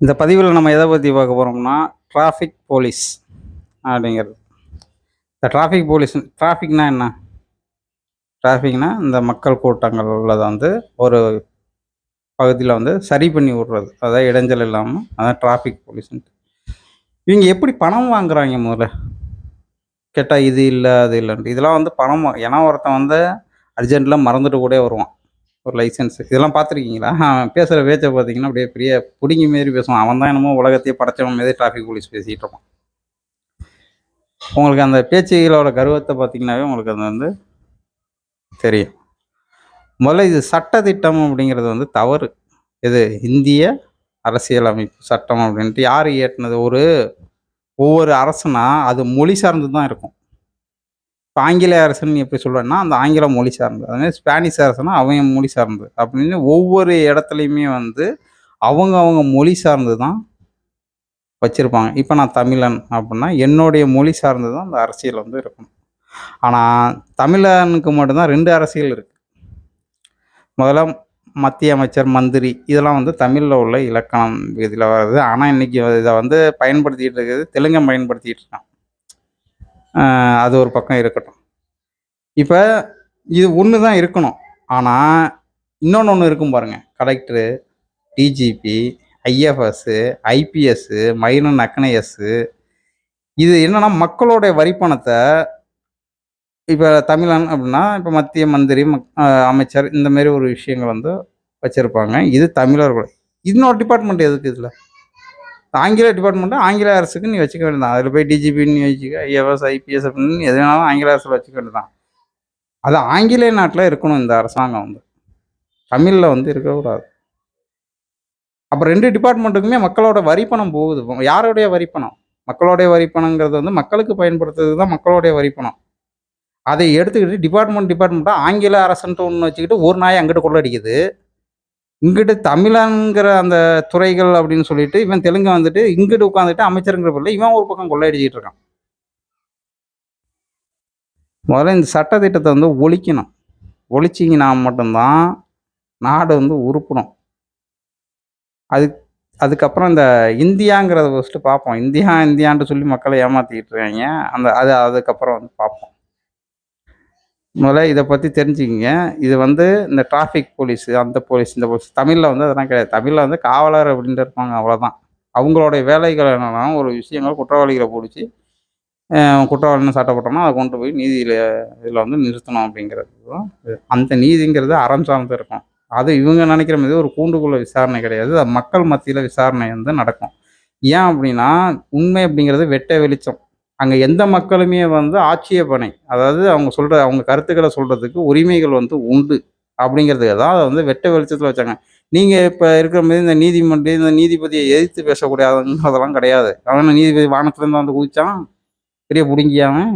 இந்த பதிவில் நம்ம எதை பற்றி பார்க்க போகிறோம்னா டிராஃபிக் போலீஸ் அப்படிங்கிறது. இந்த டிராஃபிக் போலீஸ் டிராஃபிக்னா என்ன? டிராஃபிக்னா இந்த மக்கள் கூட்டங்கள் உள்ளதை வந்து ஒரு பகுதியில் வந்து சரி பண்ணி விட்றது. அதாவது இடைஞ்சல் இல்லாமல் அதான் டிராஃபிக் போலீஸ்ன்ட்டு இவங்க எப்படி பணம் வாங்குறாங்க முதல்ல? கேட்டால் இது இல்லை அது இல்லைன்ட்டு. இதெல்லாம் வந்து பணம் ஏன்னா ஒருத்தன் வந்து அர்ஜென்ட்டில் மறந்துட்டு கூட வருவான். ஒரு லைசன்ஸ் இதெல்லாம் பார்த்துருக்கீங்களா? அவன் பேசுகிற பேச்சை பார்த்தீங்கன்னா அப்படியே பெரிய பிடிங்கி மாரி பேசுவான். அவன் தான் என்னமோ உலகத்தையே படைச்சவன் மாரி டிராஃபிக் போலீஸ் பேசிகிட்டு இருப்பான். உங்களுக்கு அந்த பேச்சுகளோட கர்வத்தை பார்த்தீங்கன்னாவே உங்களுக்கு அது வந்து தெரியும். முதல்ல இது சட்டத்திட்டம் அப்படிங்கிறது வந்து தவறு. இது இந்திய அரசியலமைப்பு சட்டம் அப்படின்ட்டு யார் இயற்றினது? ஒரு ஒவ்வொரு அரசுனா அது மொழி சார்ந்து தான் இருக்கும். இப்போ ஆங்கில அரசுன்னு எப்படி சொல்கிறேன்னா அந்த ஆங்கில மொழி சார்ந்து அதுமாதிரி ஸ்பானிஷ் அரசுனா அவங்க மொழி சார்ந்து அப்படின்னு ஒவ்வொரு இடத்துலையுமே வந்து அவங்க அவங்க மொழி சார்ந்து தான் வச்சுருப்பாங்க. இப்போ நான் தமிழன் அப்படின்னா என்னுடைய மொழி சார்ந்து தான் அந்த அரசியல் வந்து இருக்கணும். ஆனால் தமிழனுக்கு மட்டும்தான் ரெண்டு அரசியல் இருக்குது முதல்ல மத்திய அமைச்சர் மந்திரி இதெல்லாம் வந்து தமிழில் உள்ள இலக்கணம் இதில் வருது. ஆனால் இன்றைக்கி இதை வந்து பயன்படுத்திகிட்டு இருக்கிறது தெலுங்கம் பயன்படுத்திகிட்டு இருக்கான். அது ஒரு பக்கம் இருக்கட்டும். இப்போ இது ஒன்று தான் இருக்கணும். ஆனால் இன்னொன்று ஒன்று இருக்கும் பாருங்கள் கலெக்டரு டிஜிபி ஐஎஃப்எஸ்ஸு ஐபிஎஸ்ஸு மைனன் அக்னைஎஸ்ஸு இது என்னென்னா மக்களுடைய வரிப்பணத்தை இப்போ தமிழன் அப்படின்னா இப்போ மத்திய மந்திரி மக் அமைச்சர் இந்தமாரி ஒரு விஷயங்கள் வந்து வச்சுருப்பாங்க. இது தமிழர்கள். இன்னொரு டிபார்ட்மெண்ட் எதுக்கு இதில்? ஆங்கில டிபார்ட்மெண்ட்டு ஆங்கில அரசுக்கு நீ வச்சுக்க வேண்டியதான் அதில் போய் டிஜிபின்னு நீ வச்சுக்க ஐஎஃப்எஸ் ஐபிஎஸ் அப்படின்னு எது வேணாலும் ஆங்கில அரசில் வச்சுக்க வேண்டியதான் அது ஆங்கிலேய நாட்டில் இருக்கணும் இந்த அரசாங்கம் வந்து. தமிழில் வந்து இருக்கக்கூடாது அப்போ ரெண்டு டிபார்ட்மெண்ட்டுக்குமே மக்களோட வரிப்பணம் போகுது. யாருடைய வரிப்பணம்? மக்களுடைய வரிப்பணங்கிறது வந்து மக்களுக்கு பயன்படுத்துறது தான் மக்களுடைய வரிப்பணம். அதை எடுத்துக்கிட்டு டிபார்ட்மெண்ட் டிபார்ட்மெண்ட்டாக ஆங்கில அரசுன்ட்டு ஒன்று வச்சுக்கிட்டு ஒரு நாயை அங்கிட்டு கொள்ளடிக்குது. இங்கிட்டு தமிழங்கிற அந்த துறைகள் அப்படின்னு சொல்லிட்டு இவன் தெலுங்கு வந்துட்டு இங்கிட்டு உட்காந்துட்டு அமைச்சருங்கிற பிள்ளை இவன் ஒரு பக்கம் கொள்ளையடிச்சிட்டு இருக்கான். முதல்ல இந்த சட்டத்திட்டத்தை வந்து ஒழிக்கணும். ஒழிச்சிங்கன்னா மட்டும்தான் நாடு வந்து உருப்பணும் அது அதுக்கப்புறம் இந்த இந்தியாங்கிறத ஃபஸ்ட்டு பார்ப்போம். இந்தியா இந்தியான்ட்டு சொல்லி மக்களை ஏமாற்றிக்கிட்டு இருக்காங்க. அந்த அது அதுக்கப்புறம் வந்து பார்ப்போம். முதல்ல இதை பற்றி தெரிஞ்சுக்கிங்க. இது வந்து இந்த டிராஃபிக் போலீஸ் அந்த போலீஸ் இந்த போலீஸ் தமிழில் வந்து அதெல்லாம் கிடையாது. தமிழில் வந்து காவலர் அப்படின்ட்டு இருப்பாங்க அவ்வளோதான் அவங்களுடைய வேலைகள் என்னன்னா ஒரு விஷயங்கள் குற்றவாளிகளை பிடிச்சி குற்றவாளின்னு சட்டப்பட்டோம்னா அதை கொண்டு போய் நீதியில் இதில் வந்து நிறுத்தணும் அப்படிங்கிறது. அந்த நீதிங்கிறது அறம் சார்ந்து இருக்கும். அது இவங்க நினைக்கிற மாதிரி ஒரு கூண்டுக்குள்ள விசாரணை கிடையாது. அது மக்கள் மத்தியில் விசாரணை வந்து நடக்கும். ஏன் அப்படின்னா உண்மை அப்படிங்கிறது வெட்ட வெளிச்சம். அங்கே எந்த மக்களுமே வந்து ஆட்சேபனை அதாவது அவங்க சொல்கிற அவங்க கருத்துக்களை சொல்கிறதுக்கு உரிமைகள் வந்து உண்டு அப்படிங்கிறதுக்கு தான் அதை வந்து வெட்ட வெளிச்சத்தில் வச்சாங்க. நீங்கள் இப்போ இருக்கிற மாதிரி இந்த நீதிமன்றம் இந்த நீதிபதியை எதிர்த்து பேசக்கூடாதுங்கிறதெல்லாம் கிடையாது. அவன் நீதிபதி வானத்துலேருந்து வந்து குதிச்சான். பெரிய பிடுங்கியாவன்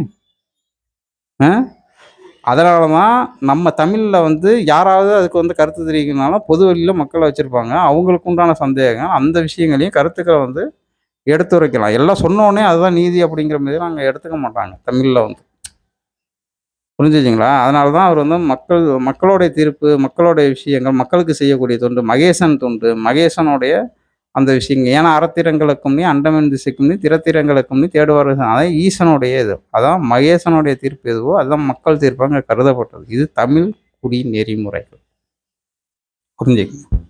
அதனால தான் நம்ம தமிழில் வந்து யாராவது அதுக்கு வந்து கருத்து தெரிவிக்கணும்னாலும் பொது வழியில் மக்களை வச்சுருப்பாங்க. அவங்களுக்கு உண்டான சந்தேகம் அந்த விஷயங்களையும் கருத்துக்களை வந்து எடுத்துரைக்கலாம் எல்லாம் சொன்னோடனே அதுதான் நீதி அப்படிங்கிற மாதிரி நாங்கள் எடுத்துக்க மாட்டாங்க. தமிழில் வந்து. புரிஞ்சுச்சிங்களா அதனால தான் அவர் வந்து மக்கள் மக்களுடைய தீர்ப்பு மக்களுடைய விஷயங்கள் மக்களுக்கு செய்யக்கூடிய தொண்டு மகேசன் தொண்டு மகேசனுடைய அந்த விஷயங்கள். ஏன்னா அறத்திரங்களுக்கும் நீ அண்டமின் திசைக்கும் நீ திறத்திரங்களுக்கும் நீ தேடுவார். அதான் ஈசனுடைய இது. அதான் மகேசனுடைய தீர்ப்பு எதுவோ அதுதான் மக்கள் தீர்ப்பாங்க கருதப்பட்டது. இது தமிழ் குடி நெறிமுறைகள் புரிஞ்சுக்கணும்